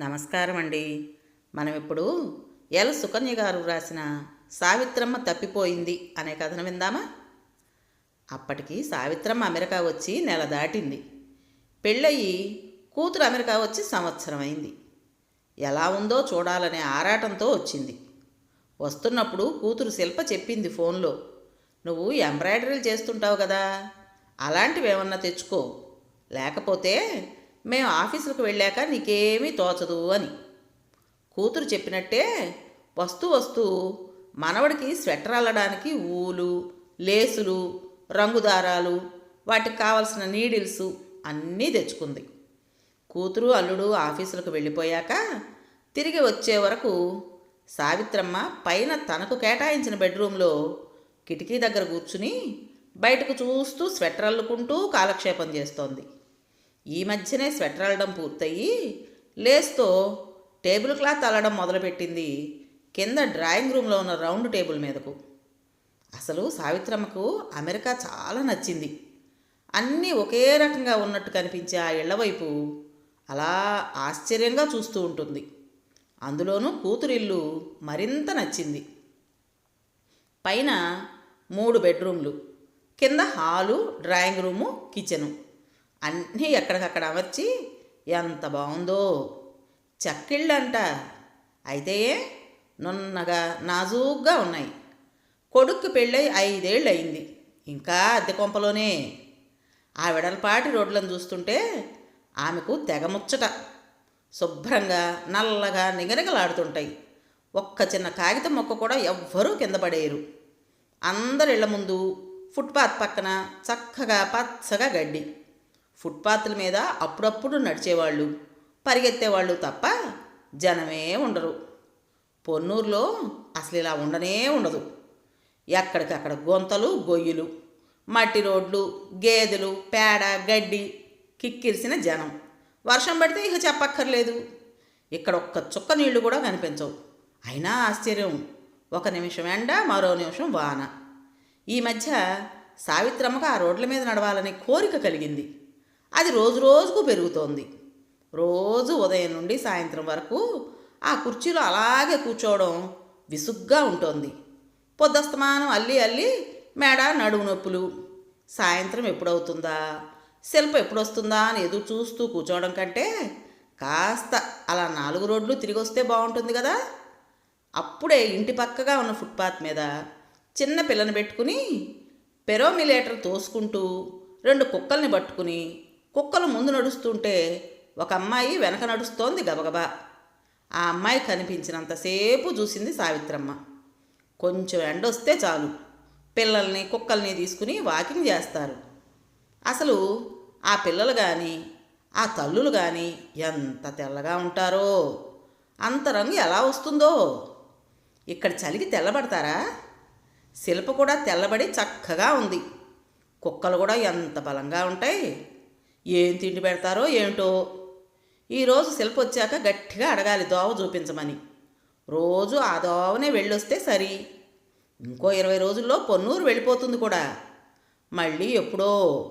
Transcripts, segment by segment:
నమస్కారం అండి మనం ఇప్పుడు ఎల్. సుకన్య గారు రాసిన సావిత్రమ్మ తప్పిపోయింది అనే కథను విందామా? అప్పటికి సావిత్రమ్మ అమెరికా వచ్చి నెల దాటింది. పెళ్ళయి కూతురు అమెరికా వచ్చి సంవత్సరం అయింది. ఎలా ఉందో చూడాలనే ఆరాటంతో వచ్చింది. వస్తున్నప్పుడు కూతురు శిల్ప చెప్పింది ఫోన్లో నువ్వు ఎంబ్రాయిడరీలు చేస్తుంటావు కదా అలాంటివి ఏమన్నా తెచ్చుకో. లేకపోతే మేము ఆఫీసులకు వెళ్ళాక నీకేమీ తోచదు అని. కూతురు చెప్పినట్టే వస్తూ వస్తూ మనవడికి స్వెటర్ అల్లడానికి ఊలు లేసులు రంగుదారాలు వాటికి కావలసిన నీడిల్స్ అన్నీ తెచ్చుకుంది. కూతురు అల్లుడు ఆఫీసులకు వెళ్ళిపోయాక తిరిగి వచ్చే వరకు సావిత్రమ్మ పైన తనకు కేటాయించిన బెడ్రూమ్లో కిటికీ దగ్గర కూర్చుని బయటకు చూస్తూ స్వెటర్ అల్లుకుంటూ కాలక్షేపం చేస్తోంది. ఈ మధ్యనే స్వెటర్ అల్లడం పూర్తయి లేస్తో టేబుల్ క్లాత్ అల్లడం మొదలుపెట్టింది కింద డ్రాయింగ్ రూమ్లో ఉన్న రౌండ్ టేబుల్ మీదకు. అసలు సావిత్రమ్మకు అమెరికా చాలా నచ్చింది. అన్నీ ఒకే రకంగా ఉన్నట్టు కనిపించే ఆ ఇళ్ళ వైపు అలా ఆశ్చర్యంగా చూస్తూ ఉంటుంది. అందులోనూ కూతురిల్లు మరింత నచ్చింది. పైన మూడు బెడ్రూమ్లు కింద హాలు డ్రాయింగ్ రూము కిచెను. అన్నీ ఎక్కడికక్కడ అమర్చి ఎంత బాగుందో చెక్కిళ్ళంట. అయితే నున్నగా నాజూగ్గా ఉన్నాయి. కొడుక్కి పెళ్ళై ఐదేళ్ళు అయింది ఇంకా అద్దె కొంపలోనే. ఆ వెడల్పాటి రోడ్లను చూస్తుంటే ఆమెకు తెగముచ్చట శుభ్రంగా నల్లగా నిగనిగలాడుతుంటాయి. ఒక్క చిన్న కాగితం మొక్క కూడా ఎవ్వరూ కింద పడేయరు. అందరిళ్ళ ముందు ఫుట్పాత్ పక్కన చక్కగా పచ్చగా గడ్డి. ఫుట్పాత్ల మీద అప్పుడప్పుడు నడిచేవాళ్ళు. పరిగెత్తేవాళ్ళు తప్ప జనమే ఉండరు. పొన్నూరులో అసలు ఇలా ఉండనే ఉండదు. ఎక్కడికక్కడ గొంతలు గొయ్యులు మట్టి రోడ్లు గేదెలు పేడ గడ్డి కిక్కిరిసిన జనం. వర్షం పడితే ఇక చెప్పక్కర్లేదు. ఇక్కడ ఒక్క చుక్క నీళ్ళు కూడా కనిపించవు. అయినా ఆశ్చర్యం. ఒక నిమిషం ఎండ మరో నిమిషం వాన. ఈ మధ్య సావిత్రమ్మకు ఆ రోడ్ల మీద నడవాలనే కోరిక కలిగింది. అది రోజు రోజుకు పెరుగుతోంది. రోజు ఉదయం నుండి సాయంత్రం వరకు ఆ కుర్చీలో అలాగే కూర్చోవడం విసుగ్గా ఉంటుంది. పొద్దస్తమానం అల్లి అల్లి మేడ నడుము నొప్పులు. సాయంత్రం ఎప్పుడవుతుందా? శిల్ప ఎప్పుడొస్తుందా అని ఎదురు చూస్తూ కూర్చోవడం కంటే కాస్త అలా నాలుగు రోడ్లు తిరిగి వస్తే బాగుంటుంది కదా? అప్పుడే ఇంటి పక్కగా ఉన్న ఫుట్పాత్ మీద చిన్న పిల్లని పెట్టుకుని పెరోమిలేటర్ తోసుకుంటూ రెండు కుక్కల్ని పట్టుకుని కుక్కలు ముందు నడుస్తుంటే ఒక అమ్మాయి వెనక నడుస్తోంది గబగబా. ఆ అమ్మాయి కనిపించినంతసేపు చూసింది సావిత్రమ్మ. కొంచెం ఎండొస్తే చాలు. పిల్లల్ని కుక్కల్ని తీసుకుని వాకింగ్ చేస్తారు. అసలు ఆ పిల్లలు కానీ ఆ తల్లులు కానీ ఎంత తెల్లగా ఉంటారో అంత రంగు ఎలా వస్తుందో. ఇక్కడ చలికి తెల్లబడతారా? శిల్ప కూడా తెల్లబడి చక్కగా ఉంది. కుక్కలు కూడా ఎంత బలంగా ఉంటాయి. ఏం తిండి పెడతారో ఏమిటో. ఈరోజు శిల్ప వచ్చాక గట్టిగా అడగాలి దోవ చూపించమని. రోజు ఆ దోవనే వెళ్ళొస్తే సరి. ఇంకో ఇరవై రోజుల్లో పొన్నూరు వెళ్ళిపోతుంది కూడా. మళ్ళీ ఎప్పుడో.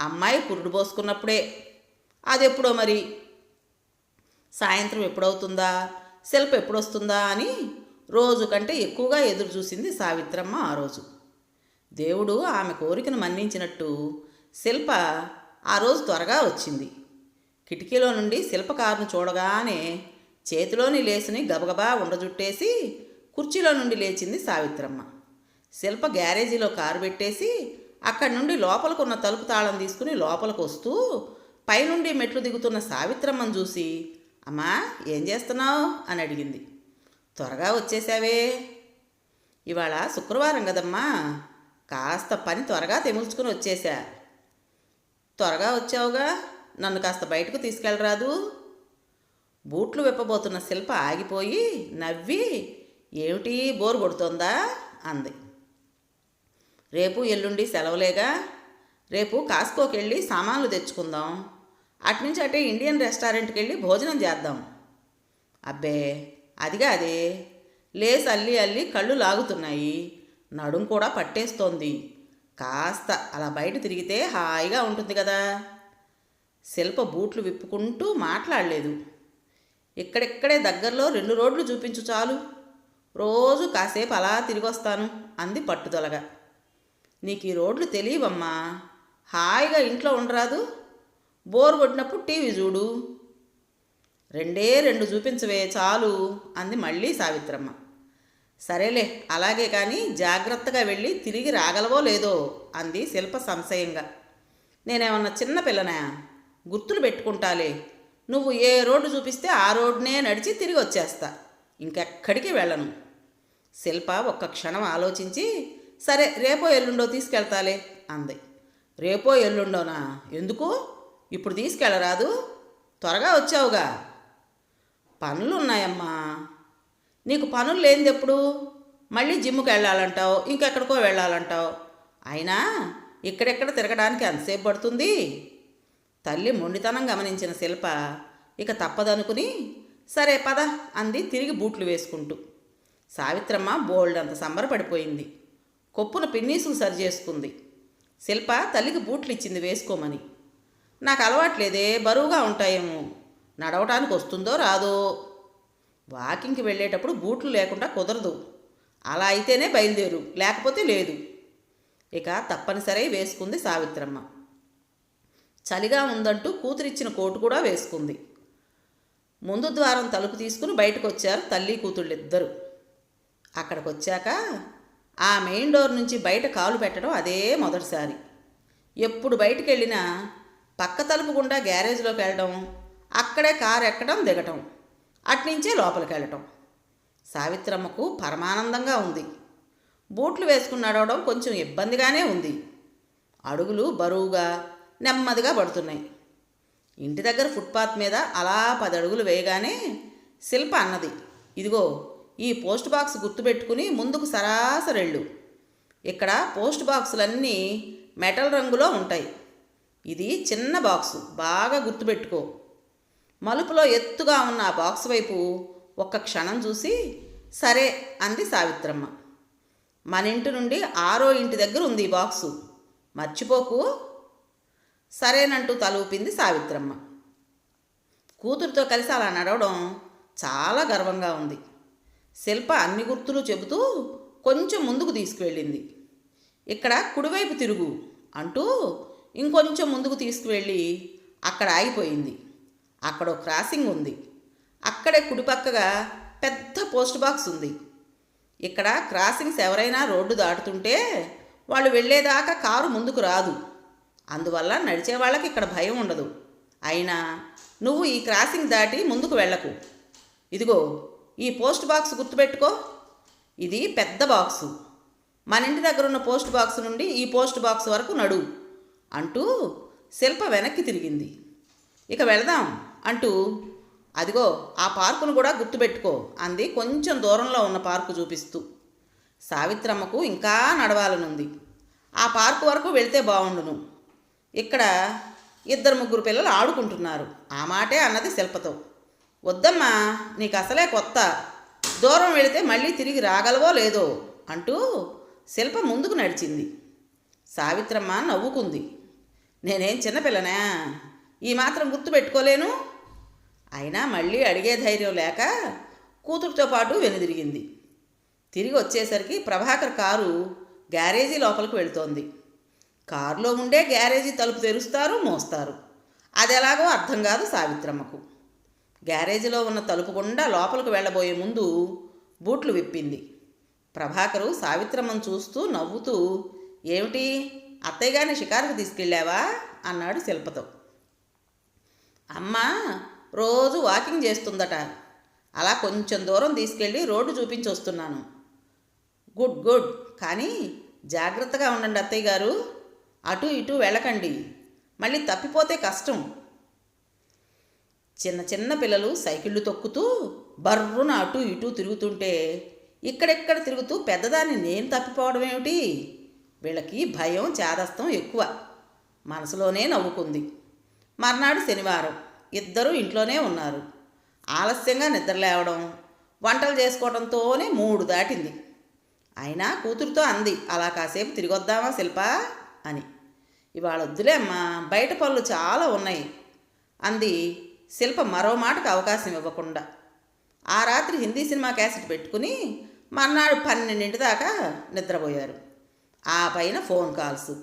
అమ్మాయి పురుడు పోసుకున్నప్పుడే. అది ఎప్పుడో మరి? సాయంత్రం ఎప్పుడవుతుందా? శిల్ప ఎప్పుడొస్తుందా అని రోజు కంటే ఎక్కువగా ఎదురు చూసింది సావిత్రమ్మ ఆ రోజు. దేవుడు ఆమె కోరికను మన్నించినట్టు శిల్ప ఆ రోజు త్వరగా వచ్చింది. కిటికీలో నుండి శిల్పకారును చూడగానే చేతిలోని లేసుని గబగబా ఉండజుట్టేసి కుర్చీలో నుండి లేచింది సావిత్రమ్మ. శిల్ప గ్యారేజీలో కారు పెట్టేసి అక్కడి నుండి లోపలకున్న తలుపు తాళం తీసుకుని లోపలికి వస్తూ పైనుండి మెట్లు దిగుతున్న సావిత్రమ్మను చూసి అమ్మా ఏం చేస్తున్నావు? అని అడిగింది. త్వరగా వచ్చేసావే. ఇవాళ శుక్రవారం కదమ్మా. కాస్త పని త్వరగా తెముల్చుకుని వచ్చేసా. త్వరగా వచ్చావుగా. నన్ను కాస్త బయటకు తీసుకెళ్ళరాదు. బూట్లు విప్పబోతున్న శిల్ప ఆగిపోయి నవ్వి ఏమిటి? బోరు కొడుతోందా? అంది. రేపు ఎల్లుండి సెలవులేగా. రేపు కాస్కోకి వెళ్ళి సామాన్లు తెచ్చుకుందాం. అట్నుంచి అటే ఇండియన్ రెస్టారెంట్కి వెళ్ళి భోజనం చేద్దాం. అబ్బే! అదిగా అదే. లేస్ అల్లి అల్లి కళ్ళు లాగుతున్నాయి. నడుం కూడా పట్టేస్తోంది. కాస్త అలా బయట తిరిగితే హాయిగా ఉంటుంది కదా. శిల్ప బూట్లు విప్పుకుంటూ మాట్లాడలేదు. ఇక్కడిక్కడే దగ్గరలో రెండు రోడ్లు చూపించు చాలు. రోజు కాసేపు అలా తిరిగి వస్తాను అంది పట్టుదలగా. నీకు ఈ రోడ్లు తెలియవమ్మా. హాయిగా ఇంట్లో ఉండరాదు. బోర్ కొట్టినప్పుడు టీవీ చూడు. రెండే రెండు చూపించవే చాలు అంది మళ్ళీ సావిత్రమ్మ. సరేలే అలాగే కానీ జాగ్రత్తగా వెళ్ళి తిరిగి రాగలవో లేదో అంది శిల్ప సంశయంగా. నేనేమన్నా చిన్న పిల్లనా? గుర్తులు పెట్టుకుంటాలే. నువ్వు ఏ రోడ్డు చూపిస్తే ఆ రోడ్డునే నడిచి తిరిగి వచ్చేస్తా. ఇంకెక్కడికి వెళ్ళను. శిల్ప ఒక్క క్షణం ఆలోచించి సరే రేపో ఎల్లుండో తీసుకెళ్తాలే అంది. రేపో ఎల్లుండోనా? ఎందుకు? ఇప్పుడు తీసుకెళ్ళరాదు. త్వరగా వచ్చావుగా. పనులు ఉన్నాయమ్మా నీకు పనులు లేనిది ఎప్పుడు మళ్ళీ జిమ్కి వెళ్ళాలంటావు ఇంకెక్కడికో వెళ్ళాలంటావు. అయినా ఇక్కడెక్కడ తిరగడానికి ఎంతసేపు పడుతుంది? తల్లి మొండితనం గమనించిన శిల్ప ఇక తప్పదనుకుని సరే పద అంది తిరిగి బూట్లు వేసుకుంటూ. సావిత్రమ్మ బోల్డ్ అంత సంబరపడిపోయింది. కొప్పున పిన్నీసులు సరి చేసుకుంది. శిల్ప తల్లికి బూట్లు ఇచ్చింది వేసుకోమని. నాకు అలవాట్లేదే బరువుగా ఉంటాయేమో. నడవటానికి వస్తుందో రాదో. వాకింగ్కి వెళ్ళేటప్పుడు బూట్లు లేకుండా కుదరదు. అలా అయితేనే బయలుదేరు. లేకపోతే లేదు. ఇక తప్పనిసరి వేసుకుంది సావిత్రమ్మ. చలిగా ఉందంటూ కూతురిచ్చిన కోటు కూడా వేసుకుంది. ముందు ద్వారం తలుపు తీసుకుని బయటకు వచ్చారు తల్లి ఇద్దరు అక్కడికి వచ్చాక ఆ మెయిన్ డోర్ నుంచి బయట కాలు పెట్టడం అదే మొదటిసారి. ఎప్పుడు బయటికి వెళ్ళినా పక్క తలుపు గుండా గ్యారేజ్లోకి వెళ్ళడం అక్కడే కారు ఎక్కడం దిగటం. అట్నుంచే లోపలికి వెళ్ళటం సావిత్రమ్మకు పరమానందంగా ఉంది. బూట్లు వేసుకుని నడవడం కొంచెం ఇబ్బందిగానే ఉంది. అడుగులు బరువుగా నెమ్మదిగా పడుతున్నాయి. ఇంటి దగ్గర ఫుట్పాత్ మీద అలా పది అడుగులు వేయగానే శిల్ప అన్నది ఇదిగో ఈ పోస్ట్ బాక్స్ గుర్తుపెట్టుకుని ముందుకు సరాసరెళ్ళు. ఇక్కడ పోస్ట్ బాక్సులన్నీ మెటల్ రంగులో ఉంటాయి. ఇది చిన్న బాక్సు బాగా గుర్తుపెట్టుకో. మలుపులో ఎత్తుగా ఉన్న ఆ బాక్స్ వైపు ఒక్క క్షణం చూసి సరే అంది సావిత్రమ్మ. మన ఇంటి నుండి ఆరో ఇంటి దగ్గర ఉంది ఈ బాక్సు మర్చిపోకు. సరేనంటూ తలూపింది సావిత్రమ్మ. కూతురుతో కలిసి అలా నడవడం చాలా గర్వంగా ఉంది. శిల్ప అన్ని గుర్తులు చెబుతూ కొంచెం ముందుకు తీసుకువెళ్ళింది. ఇక్కడ కుడివైపు తిరుగు అంటూ ఇంకొంచెం ముందుకు తీసుకువెళ్ళి అక్కడ ఆగిపోయింది. అక్కడ ఒక క్రాసింగ్ ఉంది. అక్కడే కుడిపక్కగా పెద్ద పోస్ట్ బాక్స్ ఉంది. ఇక్కడ క్రాసింగ్స్ ఎవరైనా రోడ్డు దాటుతుంటే వాళ్ళు వెళ్ళేదాకా కారు ముందుకు రాదు. అందువల్ల నడిచే వాళ్ళకి ఇక్కడ భయం ఉండదు. అయినా నువ్వు ఈ క్రాసింగ్ దాటి ముందుకు వెళ్ళకు. ఇదిగో ఈ పోస్ట్ బాక్స్ గుర్తుపెట్టుకో. ఇది పెద్ద బాక్సు. మన ఇంటి దగ్గర ఉన్న పోస్ట్ బాక్స్ నుండి ఈ పోస్ట్ బాక్స్ వరకు నడు అంటూ శిల్ప వెనక్కి తిరిగింది. ఇక వెళదాం అంటూ అదిగో ఆ పార్కును కూడా గుర్తుపెట్టుకో అంది కొంచెం దూరంలో ఉన్న పార్కు చూపిస్తూ. సావిత్రమ్మకు ఇంకా నడవాలనుంది. ఆ పార్కు వరకు వెళ్తే బాగుండును ఇక్కడ ఇద్దరు ముగ్గురు పిల్లలు ఆడుకుంటున్నారు. ఆ మాటే అన్నది శిల్పతో. వద్దమ్మా నీకు అసలే కొత్త. దూరం వెళితే మళ్ళీ తిరిగి రాగలవో లేదో అంటూ శిల్ప ముందుకు నడిచింది. సావిత్రమ్మ నవ్వుకుంది. నేనేం చిన్నపిల్లనా? ఈ మాత్రం గుర్తు పెట్టుకోలేను అయినా మళ్ళీ అడిగే ధైర్యం లేక కూతురుతో పాటు వెనుదిరిగింది. తిరిగి వచ్చేసరికి ప్రభాకర్ కారు గ్యారేజీ లోపలికి వెళుతోంది. కారులో ఉండే గ్యారేజీ తలుపు తెరుస్తారు మోస్తారు. అది ఎలాగో అర్థం కాదు సావిత్రమ్మకు. గ్యారేజీలో ఉన్న తలుపు గుండా లోపలికి వెళ్ళబోయే ముందు బూట్లు విప్పింది. ప్రభాకరు సావిత్రమ్మను చూస్తూ నవ్వుతూ ఏమిటి అత్తయ్య గారిని షికారుకు తీసుకెళ్ళావా? అన్నాడు శిల్పతో. అమ్మ రోజు వాకింగ్ చేస్తుందట. అలా కొంచెం దూరం తీసుకెళ్ళి రోడ్డు చూపించి వస్తున్నాను. Good good. కానీ జాగ్రత్తగా ఉండండి అత్తయ్య గారు. అటు ఇటు వెళ్ళకండి. మళ్ళీ తప్పిపోతే కష్టం. చిన్న చిన్న పిల్లలు సైకిళ్ళు తొక్కుతూ బర్రున అటు ఇటు తిరుగుతుంటే ఇక్కడెక్కడ తిరుగుతూ పెద్దదాన్ని నేను తప్పిపోవడం ఏమిటి? వీళ్ళకి భయం చేదస్తం ఎక్కువ. మనసులోనే నవ్వుకుంది. మర్నాడు శనివారం. ఇద్దరూ ఇంట్లోనే ఉన్నారు. ఆలస్యంగా నిద్రలేవడం వంటలు చేసుకోవడంతోనే మూడు దాటింది. అయినా కూతురుతో అంది అలా కాసేపు తిరిగొద్దామా శిల్ప అని. ఇవాళ వద్దులే అమ్మా బయట పనులు చాలా ఉన్నాయి అంది శిల్ప మరో మాటకు అవకాశం ఇవ్వకుండా. ఆ రాత్రి హిందీ సినిమా క్యాసెట్ పెట్టుకుని మర్నాడు పన్నెండింటి దాకా నిద్రపోయారు. ఆ పైన ఫోన్ కాల్స్.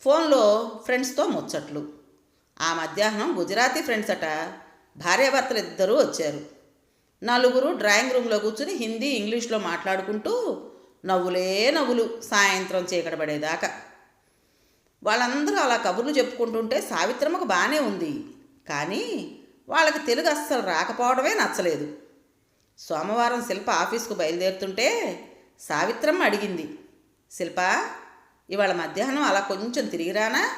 ఫోన్లో ఫ్రెండ్స్తో ముచ్చట్లు. ఆ మధ్యాహ్నం గుజరాతీ ఫ్రెండ్స్ అట భార్యాభర్తలు ఇద్దరూ వచ్చారు. నలుగురు డ్రాయింగ్ రూమ్లో కూర్చుని హిందీ ఇంగ్లీష్లో మాట్లాడుకుంటూ నవ్వులే నవ్వులు సాయంత్రం చీకట పడేదాకా. వాళ్ళందరూ అలా కబుర్లు చెప్పుకుంటుంటే సావిత్రమ్మకు బాగానే ఉంది. కానీ వాళ్ళకి తెలుగు అస్సలు రాకపోవడమే నచ్చలేదు. సోమవారం శిల్ప ఆఫీస్కు బయలుదేరుతుంటే సావిత్రమ్మ అడిగింది శిల్ప ఇవాళ మధ్యాహ్నం అలా కొంచెం తిరిగిరానా?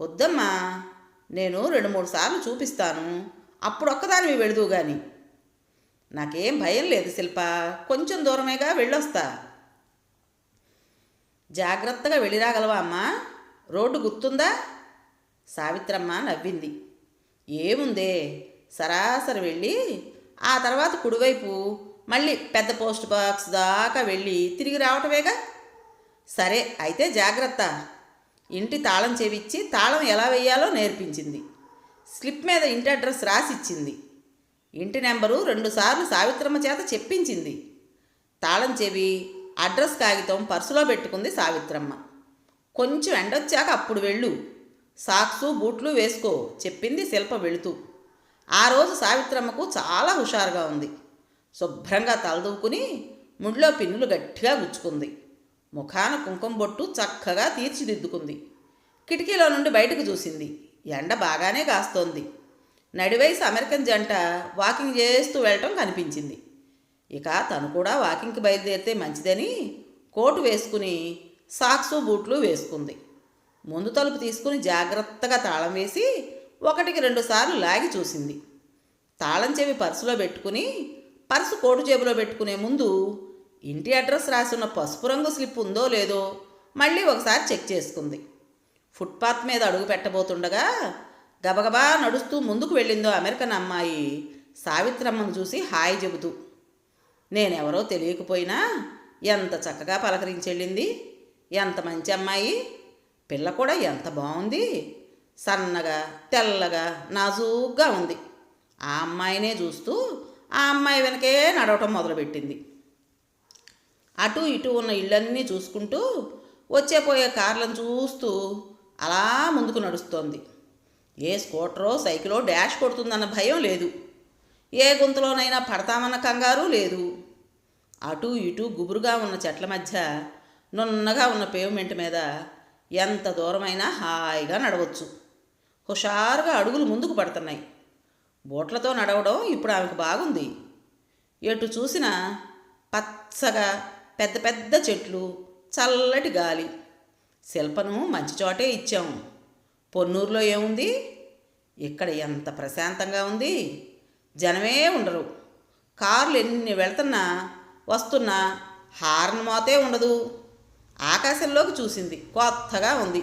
వద్దమ్మా నేను రెండు మూడు సార్లు చూపిస్తాను. అప్పుడు ఒక్కదానివి వెళుదు గాని. నాకేం భయం లేదు శిల్ప కొంచెం దూరమేగా వెళ్ళొస్తా. జాగ్రత్తగా వెళ్ళిరాగలవా అమ్మా? రోడ్డు గుర్తుందా? సావిత్రమ్మ నవ్వింది. ఏముందే సరాసరి వెళ్ళి ఆ తర్వాత కుడివైపు మళ్ళీ పెద్ద పోస్ట్ బాక్స్ దాకా వెళ్ళి తిరిగి రావటమేగా? సరే అయితే జాగ్రత్త. ఇంటి తాళం చేవిచ్చి తాళం ఎలా వేయాలో నేర్పించింది. స్లిప్ మీద ఇంటి అడ్రస్ రాసిచ్చింది. ఇంటి నెంబరు రెండుసార్లు సావిత్రమ్మ చేత చెప్పించింది. తాళం చెవి అడ్రస్ కాగితం పర్సులో పెట్టుకుంది సావిత్రమ్మ. కొంచెం ఎండొచ్చాక అప్పుడు వెళ్ళు. సాక్సు బూట్లు వేసుకో చెప్పింది శిల్ప వెళుతూ. ఆ రోజు సావిత్రమ్మకు చాలా హుషారుగా ఉంది. శుభ్రంగా తలదూకుని ముడిలో పిన్నులు గట్టిగా గుచ్చుకుంది. ముఖాన కుంకుమ బొట్టు చక్కగా తీర్చిదిద్దుకుంది. కిటికీలో నుండి బయటకు చూసింది. ఎండ బాగానే కాస్తోంది. నడివయసు అమెరికన్ జంట వాకింగ్ చేస్తూ వెళ్ళటం కనిపించింది. ఇక తను కూడా వాకింగ్కి బయలుదేరితే మంచిదని కోటు వేసుకుని సాక్సు బూట్లు వేసుకుంది. ముందు తలుపు తీసుకుని జాగ్రత్తగా తాళం వేసి ఒకటికి రెండు సార్లు లాగి చూసింది. తాళం చెవి పర్సులో పెట్టుకుని పర్సు కోటు జేబులో పెట్టుకునే ముందు ఇంటి అడ్రస్ రాసున్న పసుపు రంగు స్లిప్ ఉందో లేదో మళ్ళీ ఒకసారి చెక్ చేసుకుంది. ఫుట్పాత్ మీద అడుగు పెట్టబోతుండగా గబగబా నడుస్తూ ముందుకు వెళ్ళిందో అమెరికన్ అమ్మాయి సావిత్రమ్మను చూసి హాయ్ చెబుతూ నేనెవరో తెలియకపోయినా ఎంత చక్కగా పలకరించెళ్ళింది ఎంత మంచి అమ్మాయి? పిల్ల కూడా ఎంత బాగుంది సన్నగా తెల్లగా నాజూగ్గా ఉంది. ఆ అమ్మాయినే చూస్తూ ఆ అమ్మాయి వెనకే నడవటం మొదలుపెట్టింది. అటు ఇటు ఉన్న ఇళ్ళన్నీ చూసుకుంటూ వచ్చే పోయే కార్లను చూస్తూ అలా ముందుకు నడుస్తోంది. ఏ స్కూటరో సైకిలో డ్యాష్ కొడుతుందన్న భయం లేదు. ఏ గుంతలోనైనా పడతామన్న కంగారు లేదు. అటు ఇటు గుబురుగా ఉన్న చెట్ల మధ్య నున్నగా ఉన్న పేవ్మెంట్ మీద ఎంత దూరమైనా హాయిగా నడవచ్చు. హుషారుగా అడుగులు ముందుకు పడుతున్నాయి. బోట్లతో నడవడం ఇప్పుడు ఆమెకు బాగుంది. ఎటు చూసినా పచ్చగా పెద్ద పెద్ద చెట్లు చల్లటి గాలి. శిల్పను మంచి చోటే ఇచ్చాము పొన్నూరులో ఏముంది? ఇక్కడ ఎంత ప్రశాంతంగా ఉంది. జనమే ఉండరు. కార్లు ఎన్ని వెళ్తున్నా వస్తున్నా హార్న్ మోతే ఉండదు. ఆకాశంలోకి చూసింది. కొత్తగా ఉంది.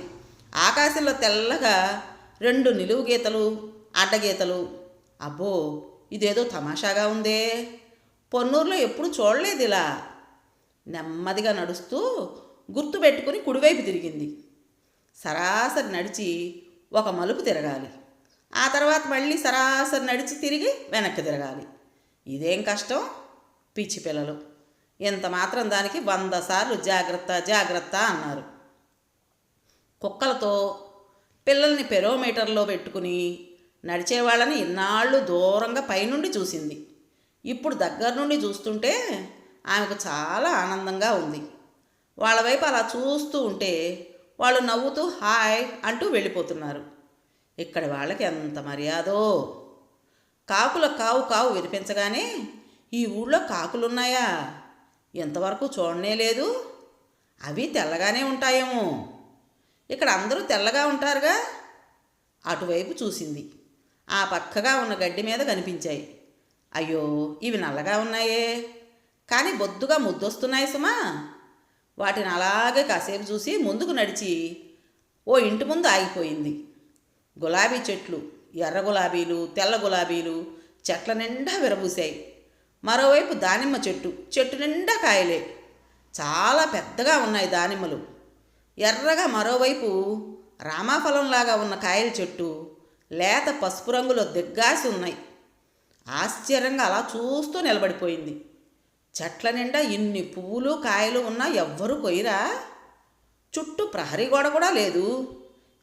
ఆకాశంలో తెల్లగా రెండు నిలువు గీతలు అడ్డగీతలు. అబ్బో ఇదేదో తమాషాగా ఉందే. పొన్నూరులో ఎప్పుడు చూడలేదు ఇలా. నెమ్మదిగా నడుస్తూ గుర్తు పెట్టుకుని కుడివైపు తిరిగింది. సరాసరి నడిచి ఒక మలుపు తిరగాలి. ఆ తర్వాత మళ్ళీ సరాసరి నడిచి తిరిగి వెనక్కి తిరగాలి. ఇదేం కష్టం? పిచ్చి పిల్లలు. ఇంత మాత్రం దానికి వంద సార్లు జాగ్రత్త జాగ్రత్త అన్నారు. కుక్కలతో పిల్లల్ని పెరోమీటర్లో పెట్టుకుని నడిచేవాళ్ళని ఇన్నాళ్ళు దూరంగా పైనుండి చూసింది. ఇప్పుడు దగ్గర నుండి చూస్తుంటే ఆమెకు చాలా ఆనందంగా ఉంది. వాళ్ళ వైపు అలా చూస్తూ ఉంటే వాళ్ళు నవ్వుతూ హాయ్ అంటూ వెళ్ళిపోతున్నారు. ఇక్కడి వాళ్ళకి ఎంత మర్యాదో! కాకుల కావు కావు వినిపించగానే ఈ ఊళ్ళో కాకులున్నాయా? ఎంతవరకు చూడనే లేదు. అవి తెల్లగానే ఉంటాయేమో. ఇక్కడ అందరూ తెల్లగా ఉంటారుగా? అటువైపు చూసింది. ఆ పక్కగా ఉన్న గడ్డి మీద కనిపించాయి. అయ్యో ఇవి నల్లగా ఉన్నాయే. కానీ బొద్దుగా ముద్దొస్తున్నాయి సుమా. వాటిని అలాగే కాసేపు చూసి ముందుకు నడిచి ఓ ఇంటి ముందు ఆగిపోయింది. గులాబీ చెట్లు ఎర్ర గులాబీలు తెల్ల గులాబీలు చెట్ల నిండా విరబూసాయి. మరోవైపు దానిమ్మ చెట్టు చెట్టు నిండా కాయలే. చాలా పెద్దగా ఉన్నాయి దానిమ్మలు. ఎర్రగా మరోవైపు రామాఫలంలాగా ఉన్న కాయల చెట్టు లేత పసుపు రంగులో దిగ్గాసి ఉన్నాయి. ఆశ్చర్యంగా అలా చూస్తూ నిలబడిపోయింది. చెట్ల నిండా ఇన్ని పువ్వులు కాయలు ఉన్నా ఎవ్వరూ కొయ్యరా? చుట్టూ ప్రహరీ గోడ కూడా లేదు.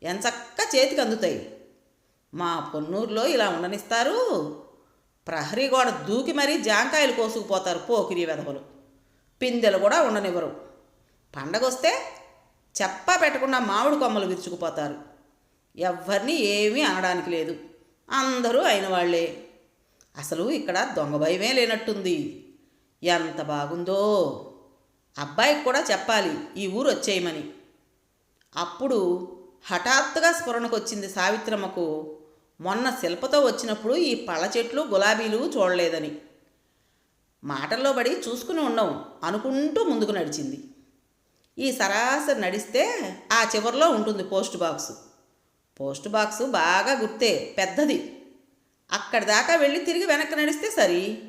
ఎంచక్క చేతికి అందుతాయి. మా పొన్నూరులో ఇలా ఉండనిస్తారు. ప్రహరీ గోడ దూకి మరీ జాంకాయలు కోసుకుపోతారు పోకిరి వెధవలు. పిందెలు కూడా ఉండనివ్వరు. పండగొస్తే చెప్పా పెట్టకుండా మామిడి కొమ్మలు విరుచుకుపోతారు. ఎవ్వరిని ఏమీ అనడానికి లేదు. అందరూ అయిన వాళ్ళే అసలు ఇక్కడ దొంగ భయమే లేనట్టుంది. ఎంత బాగుందో. అబ్బాయికి కూడా చెప్పాలి ఈ ఊరు వచ్చేయమని. అప్పుడు హఠాత్తుగా స్ఫురణకొచ్చింది సావిత్రమ్మకు మొన్న శిల్పతో వచ్చినప్పుడు ఈ పళ్ళ చెట్లు గులాబీలు చూడలేదని. మాటల్లో పడి చూసుకుని ఉండవు అనుకుంటూ ముందుకు నడిచింది. ఈ సరాసరి నడిస్తే ఆ చివరిలో ఉంటుంది పోస్ట్ బాక్సు. పోస్ట్ బాక్సు బాగా గుర్తే పెద్దది. అక్కడి దాకా వెళ్ళి తిరిగి వెనక్కి నడిస్తే సరి.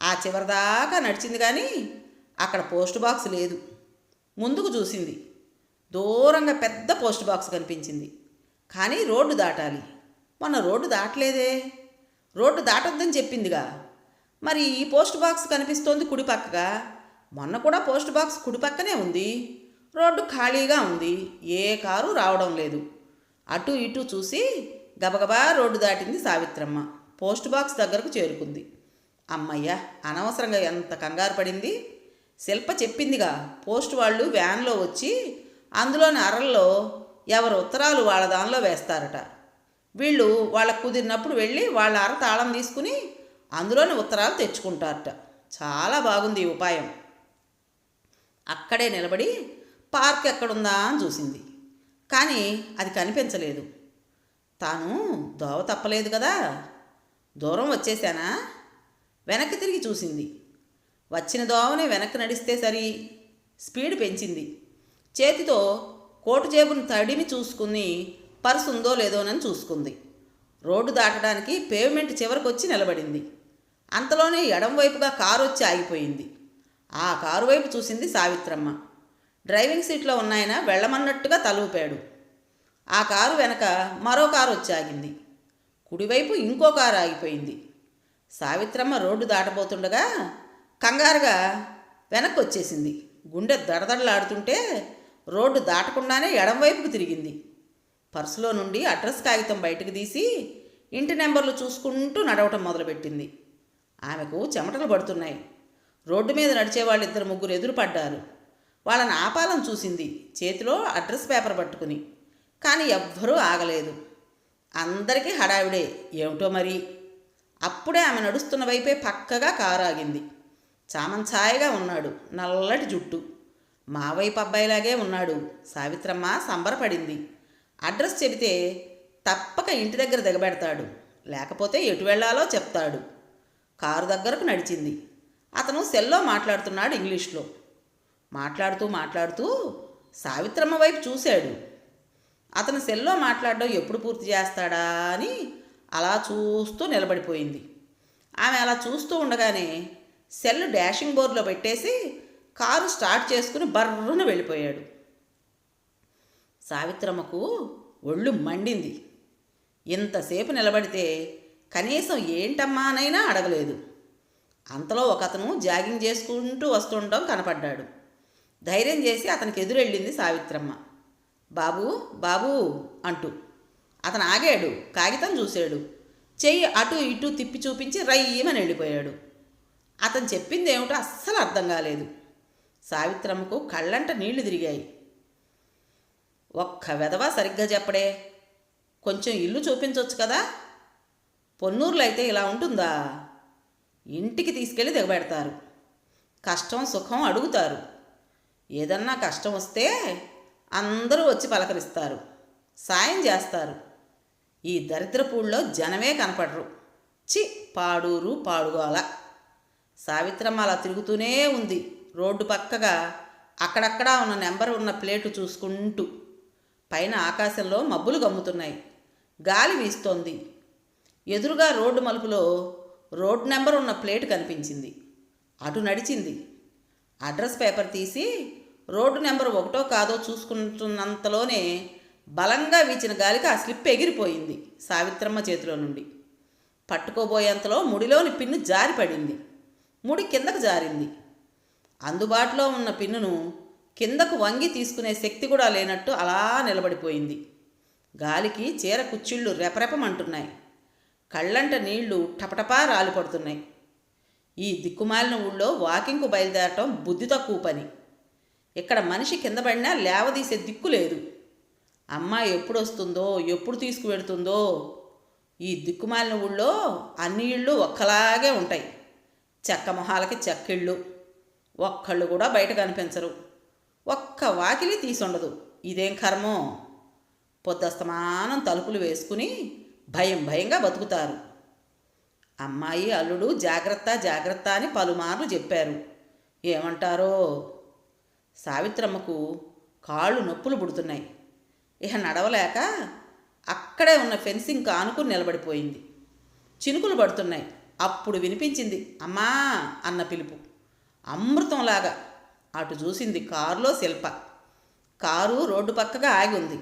ఆ చివరి దాకా నడిచింది కానీ అక్కడ పోస్ట్ బాక్స్ లేదు. ముందుకు చూసింది. దూరంగా పెద్ద పోస్ట్ బాక్స్ కనిపించింది. కానీ రోడ్డు దాటాలి. మొన్న రోడ్డు దాటలేదే. రోడ్డు దాటొద్దని చెప్పిందిగా. మరి ఈ పోస్ట్ బాక్స్ కనిపిస్తోంది కుడిపక్కగా మొన్న కూడా పోస్ట్ బాక్స్ కుడిపక్కనే ఉంది. రోడ్డు ఖాళీగా ఉంది. ఏ కారు రావడం లేదు. అటు ఇటు చూసి గబగబా రోడ్డు దాటింది సావిత్రమ్మ. పోస్ట్ బాక్స్ దగ్గరకు చేరుకుంది. అమ్మయ్య అనవసరంగా ఎంత కంగారు పడింది? శిల్ప చెప్పిందిగా. పోస్ట్ వాళ్ళు వ్యాన్లో వచ్చి అందులోని అరల్లో ఎవరు ఉత్తరాలు వాళ్ళ దానిలో వేస్తారట. వీళ్ళు వాళ్ళకు కుదిరినప్పుడు వెళ్ళి వాళ్ళ అర తాళం తీసుకుని అందులోని ఉత్తరాలు తెచ్చుకుంటారట. చాలా బాగుంది ఈ ఉపాయం. అక్కడే నిలబడి పార్క్ ఎక్కడుందా అని చూసింది. కానీ అది కనిపించలేదు. తాను దోవ తప్పలేదు కదా? దూరం వచ్చేసానా? వెనక్కి తిరిగి చూసింది. వచ్చిన దోవనే వెనక్కి నడిస్తే సరి స్పీడ్ పెంచింది. చేతితో కోటు జేబును తడిమి చూసుకుని పర్సు ఉందో లేదోనని చూసుకుంది. రోడ్డు దాటడానికి పేమెంట్ చివరికి వచ్చి నిలబడింది. అంతలోనే ఎడంవైపుగా కారు వచ్చి ఆగిపోయింది. ఆ కారు వైపు చూసింది సావిత్రమ్మ. డ్రైవింగ్ సీట్లో ఉన్నాయన వెళ్ళమన్నట్టుగా తలూపాడు. ఆ కారు వెనక మరో కారు వచ్చి ఆగింది. కుడివైపు ఇంకో కారు ఆగిపోయింది. సావిత్రమ్మ రోడ్డు దాటబోతుండగా కంగారుగా వెనక్కి వచ్చేసింది గుండె దడదడలాడుతుంటే రోడ్డు దాటకుండానే ఎడంవైపుకు తిరిగింది. పర్సులో నుండి అడ్రస్ కాగితం బయటకు తీసి ఇంటి నెంబర్లు చూసుకుంటూ నడవటం మొదలుపెట్టింది. ఆమెకు చెమటలు పడుతున్నాయి. రోడ్డు మీద నడిచే వాళ్ళిద్దరు ముగ్గురు ఎదురుపడ్డారు. వాళ్ళని ఆపాలని చూసింది. చేతిలో అడ్రస్ పేపర్ పట్టుకుని. కానీ ఎవ్వరూ ఆగలేదు. అందరికీ హడావిడే. ఏమిటో మరి? అప్పుడే ఆమె నడుస్తున్న వైపే పక్కగా కారు ఆగింది చామంఛాయగా ఉన్నాడు. నల్లటి జుట్టు. మా వైపు అబ్బాయిలాగే ఉన్నాడు. సావిత్రమ్మ సంబరపడింది. అడ్రస్ చెబితే తప్పక ఇంటి దగ్గర దిగబెడతాడు. లేకపోతే ఎటు వెళ్ళాలో చెప్తాడు. కారు దగ్గరకు నడిచింది. అతను సెల్లో మాట్లాడుతున్నాడు ఇంగ్లీష్లో. మాట్లాడుతూ మాట్లాడుతూ సావిత్రమ్మ వైపు చూశాడు. అతను సెల్లో మాట్లాడడం ఎప్పుడు పూర్తి చేస్తాడా అని అలా చూస్తూ నిలబడిపోయింది. ఆమె అలా చూస్తూ ఉండగానే సెల్ డాషింగ్ బోర్డులో పెట్టేసి కారు స్టార్ట్ చేసుకుని బర్రున వెళ్ళిపోయాడు. సావిత్రమ్మకు ఒళ్ళు మండింది. ఇంతసేపు నిలబడితే కనీసం ఏంటమ్మానైనా అడగలేదు. అంతలో ఒక అతను జాగింగ్ చేసుకుంటూ వస్తుండడం కనపడ్డాడు. ధైర్యం చేసి అతనికి ఎదురెళ్ళింది సావిత్రమ్మ. బాబు బాబు అంటూ అతను ఆగాడు కాగితం చూశాడు. చెయ్యి అటు ఇటు తిప్పి చూపించి రయ్యమని వెళ్ళిపోయాడు. అతను చెప్పింది ఏమిటో అస్సలు అర్థం కాలేదు. సావిత్రమ్మకు కళ్ళంట నీళ్ళు తిరిగాయి. ఒక్క వెధవ సరిగ్గా చెప్పడే. కొంచెం ఇల్లు చూపించవచ్చు కదా. పొన్నూరులో అయితే ఇలా ఉంటుందా? ఇంటికి తీసుకెళ్ళి దిగబెడతారు. కష్టం సుఖం అడుగుతారు. ఏదన్నా కష్టం వస్తే అందరూ వచ్చి పలకరిస్తారు. సాయం చేస్తారు. ఈ దరిద్రపూడిలో జనమే కనపడరు. చి పాడూరు పాడుగోల. సావిత్రమ్మ అలా తిరుగుతూనే ఉంది. రోడ్డు పక్కగా అక్కడక్కడా ఉన్న నెంబర్ ఉన్న ప్లేటు చూసుకుంటూ. పైన ఆకాశంలో మబ్బులు గమ్ముతున్నాయి. గాలి వీస్తోంది. ఎదురుగా రోడ్డు మలుపులో రోడ్ నెంబర్ ఉన్న ప్లేట్ కనిపించింది. అటు నడిచింది. అడ్రస్ పేపర్ తీసి రోడ్డు నెంబర్ ఒకటో కాదో చూసుకుంటున్నంతలోనే బలంగా వీచిన గాలికి ఆ స్లిప్ ఎగిరిపోయింది సావిత్రమ్మ చేతిలో నుండి. పట్టుకోబోయేంతలో ముడిలోని పిన్ను జారిపడింది. ముడి కిందకు జారింది. అందుబాటులో ఉన్న పిన్నును కిందకు వంగి తీసుకునే శక్తి కూడా లేనట్టు అలా నిలబడిపోయింది. గాలికి చీర కుచ్చిళ్ళు రెపరెపమంటున్నాయి. కళ్ళంట నీళ్ళు టపటపా రాలిపడుతున్నాయి. ఈ దిక్కుమాలిన ఊళ్ళో వాకింగ్కు బయలుదేరటం బుద్ధి తక్కువ పని. ఇక్కడ మనిషి కింద పడినా లేవదీసే దిక్కు లేదు. అమ్మాయి ఎప్పుడు వస్తుందో ఎప్పుడు తీసుకువెడుతుందో ఈ దిక్కుమాలిన ఊళ్ళో అన్ని ఇళ్ళు ఒక్కలాగే ఉంటాయి. చెక్క మొహాలకి చెక్కిళ్ళు. ఒక్కళ్ళు కూడా బయట కనిపించరు. ఒక్క వాకిలి తీసుండదు. ఇదేం కర్మో? పొద్దస్తమానం తలుపులు వేసుకుని భయం భయంగా బతుకుతారు. అమ్మాయి అల్లుడు జాగ్రత్త జాగ్రత్త అని పలుమార్లు చెప్పారు. ఏమంటారో? సావిత్రమ్మకు కాళ్ళు నొప్పులు పుడుతున్నాయి. ఇక నడవలేక అక్కడే ఉన్న ఫెన్సింగ్ కానుకుని నిలబడిపోయింది. చినుకులు పడుతున్నాయి. అప్పుడు వినిపించింది అమ్మా అన్న పిలుపు. అమృతంలాగా అటు చూసింది కారులో శిల్ప. కారు రోడ్డు పక్కగా ఆగి ఉంది.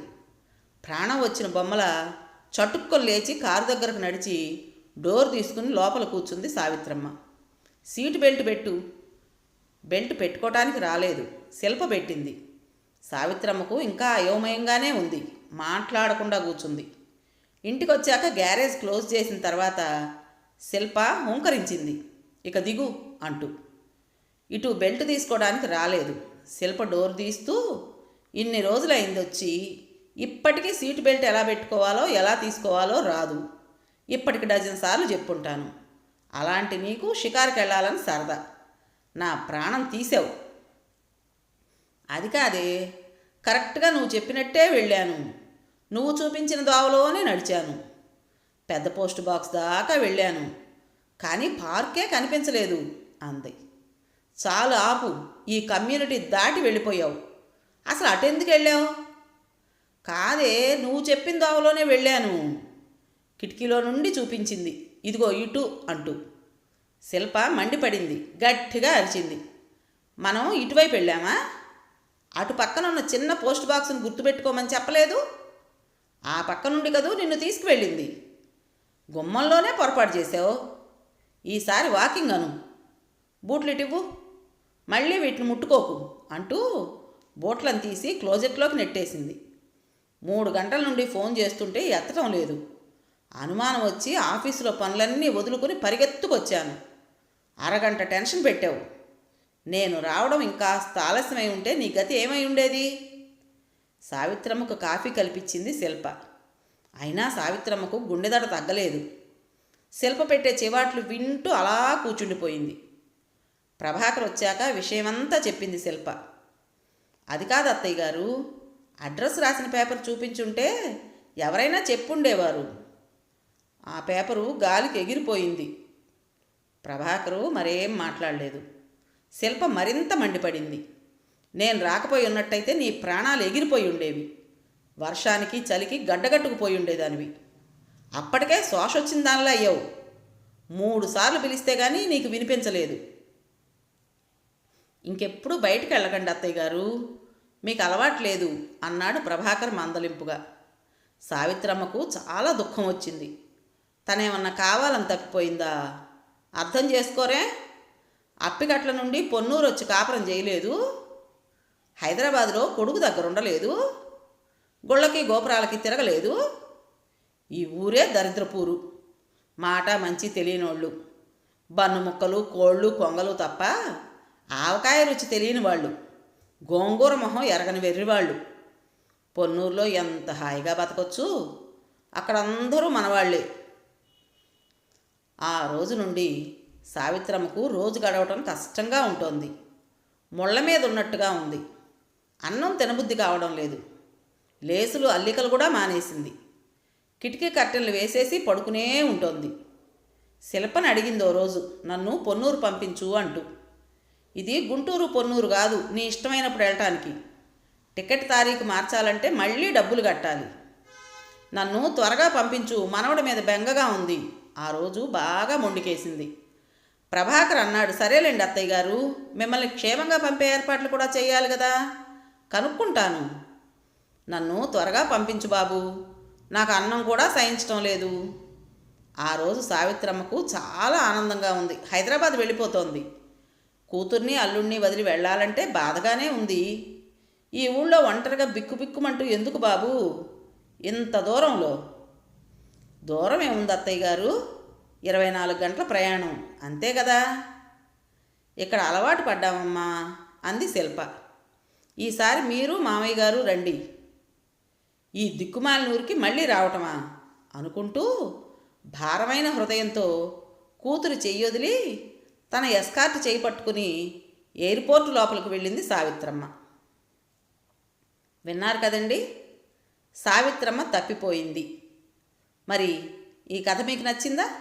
ప్రాణం వచ్చిన బొమ్మల చటుక్కొని లేచి కారు దగ్గరకు నడిచి డోర్ తీసుకుని లోపల కూర్చుంది సావిత్రమ్మ. సీటు బెల్ట్ పెట్టు. బెల్ట్ పెట్టుకోవటానికి రాలేదు. శిల్ప పెట్టింది. సావిత్రమ్మకు ఇంకా అయోమయంగానే ఉంది. మాట్లాడకుండా కూర్చుంది. ఇంటికొచ్చాక గ్యారేజ్ క్లోజ్ చేసిన తర్వాత శిల్ప హుంకరించింది. ఇక దిగు అంటూ. ఇటు బెల్ట్ తీసుకోవడానికి రాలేదు. శిల్ప డోర్ తీస్తూ ఇన్ని రోజులైంది వచ్చి ఇప్పటికీ సీట్ బెల్ట్ ఎలా పెట్టుకోవాలో ఎలా తీసుకోవాలో రాదు. ఇప్పటికి డజన్ సార్లు చెప్పుంటాను. అలాంటి నీకు షికారుకి వెళ్ళాలని సరదా. నా ప్రాణం తీసావు. అది కాదే. కరెక్ట్గా నువ్వు చెప్పినట్టే వెళ్ళాను. నువ్వు చూపించిన దోవలోనే నడిచాను. పెద్ద పోస్ట్ బాక్స్ దాకా వెళ్ళాను. కానీ పార్కే కనిపించలేదు అంది. చాలు ఆపు ఈ కమ్యూనిటీ దాటి వెళ్ళిపోయావు. అసలు అటెందుకు వెళ్ళావు? కాదే నువ్వు చెప్పిన దోవలోనే వెళ్ళాను. కిటికీలో నుండి చూపించింది. ఇదిగో ఇటు అంటూ. శిల్ప మండిపడింది. గట్టిగా అరిచింది. మనం ఇటువైపు వెళ్ళామా? అటు పక్కన ఉన్న చిన్న పోస్ట్ బాక్స్ను గుర్తుపెట్టుకోమని చెప్పలేదు? ఆ పక్క నుండి కదూ నిన్ను తీసుకువెళ్ళింది. గుమ్మంలోనే పొరపాటు చేసావు ఈసారి వాకింగ్ అను. బూట్లు ఇటివ్వు మళ్ళీ వీటిని ముట్టుకోకు అంటూ బూట్లను తీసి క్లోజెట్లోకి నెట్టేసింది. మూడు గంటల నుండి ఫోన్ చేస్తుంటే ఎత్తడం లేదు. అనుమానం వచ్చి ఆఫీసులో పనులన్నీ వదులుకొని పరిగెత్తుకొచ్చాను. అరగంట టెన్షన్ పెట్టావు. నేను రావడం ఇంకా ఆలస్యమై ఉంటే నీ గతి ఏమై ఉండేది? సావిత్రమ్మకు కాఫీ కల్పించింది శిల్ప. అయినా సావిత్రమ్మకు గుండెదడ తగ్గలేదు. శిల్ప పెట్టే చివాట్లు వింటూ అలా కూర్చుండిపోయింది ప్రభాకర్ వచ్చాక విషయమంతా చెప్పింది శిల్ప. అది కాదు అత్తయ్య గారు అడ్రస్ రాసిన పేపర్ చూపించుంటే ఎవరైనా చెప్పుండేవారు. ఆ పేపరు గాలికి ఎగిరిపోయింది. ప్రభాకరు మరేం మాట్లాడలేదు. శిల్ప మరింత మండిపడింది. నేను రాకపోయి ఉన్నట్టయితే నీ ప్రాణాలు ఎగిరిపోయి ఉండేవి. వర్షానికి చలికి గడ్డగట్టుకుపోయి ఉండేదానివి. అప్పటికే శోష వచ్చిన దానిలా అయ్యావు. మూడు సార్లు పిలిస్తే కానీ నీకు వినిపించలేదు. ఇంకెప్పుడు బయటికి వెళ్ళకండి అత్తయ్య గారు. మీకు అలవాట్లేదు అన్నాడు ప్రభాకర్ మందలింపుగా. సావిత్రమ్మకు చాలా దుఃఖం వచ్చింది. తనేమన్నా కావాలని తప్పిపోయిందా? అర్థం చేసుకోరే? అప్పికట్ల నుండి పొన్నూరు వచ్చి కాపురం చేయలేదు. హైదరాబాదులో కొడుకు దగ్గర ఉండలేదు. గుళ్ళకి గోపురాలకి తిరగలేదు. ఈ ఊరే దరిద్రపూరు. మాట మంచి తెలియనోళ్ళు. బన్ను ముక్కలు కోళ్ళు కొంగలు తప్ప ఆవకాయ రుచి తెలియని వాళ్ళు. గోంగూర మొహం ఎరగని వెర్రివాళ్ళు పొన్నూరులో ఎంత హాయిగా బతకొచ్చు? అక్కడ అందరూ మనవాళ్ళే. ఆ రోజు నుండి సావిత్రమ్మకు రోజు గడవటం కష్టంగా ఉంటుంది. ముళ్ళ మీద ఉన్నట్టుగా ఉంది. అన్నం తినబుద్ధి కావడం లేదు. లేసులు అల్లికలు కూడా మానేసింది. కిటికీ కట్టెలు వేసేసి పడుకునే ఉంటుంది. శిల్పని అడిగిందో రోజు నన్ను పొన్నూరు పంపించు అంటూ. ఇది గుంటూరు పొన్నూరు కాదు నీ ఇష్టమైనప్పుడు వెళ్ళటానికి. టికెట్ తారీఖు మార్చాలంటే మళ్ళీ డబ్బులు కట్టాలి. నన్ను త్వరగా పంపించు మనవడి మీద బెంగగా ఉంది. ఆ రోజు బాగా మొండికేసింది. ప్రభాకర్ అన్నాడు సరేలేండి అత్తయ్య గారు మిమ్మల్ని క్షేమంగా పంపే ఏర్పాట్లు కూడా చేయాలి కదా కనుక్కుంటాను. నన్ను త్వరగా పంపించు బాబు నాకు అన్నం కూడా సహించటం లేదు. ఆ రోజు సావిత్రమ్మకు చాలా ఆనందంగా ఉంది హైదరాబాద్ వెళ్ళిపోతోంది. కూతుర్ని అల్లుణ్ణి వదిలి వెళ్ళాలంటే బాధగానే ఉంది. ఈ ఊళ్ళో ఒంటరిగా బిక్కుబిక్కుమంటూ ఎందుకు బాబు ఇంత దూరంలో? దూరం ఏముంది అత్తయ్య గారు? ఇరవై నాలుగు గంటల ప్రయాణం. అంతే కదా? ఇక్కడ అలవాటు పడ్డామమ్మా అంది శిల్ప. ఈసారి మీరు మామయ్య గారు రండి. ఈ దిక్కుమాలినూరికి మళ్ళీ రావటమా? అనుకుంటూ భారమైన హృదయంతో కూతురు చెయ్యొదిలి తన ఎస్కార్ట్ చేయి పట్టుకుని ఎయిర్పోర్ట్ లోపలికి వెళ్ళింది సావిత్రమ్మ. విన్నారు కదండి? సావిత్రమ్మ తప్పిపోయింది. మరి ఈ కథ మీకు నచ్చిందా?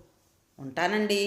ఉంటానండి.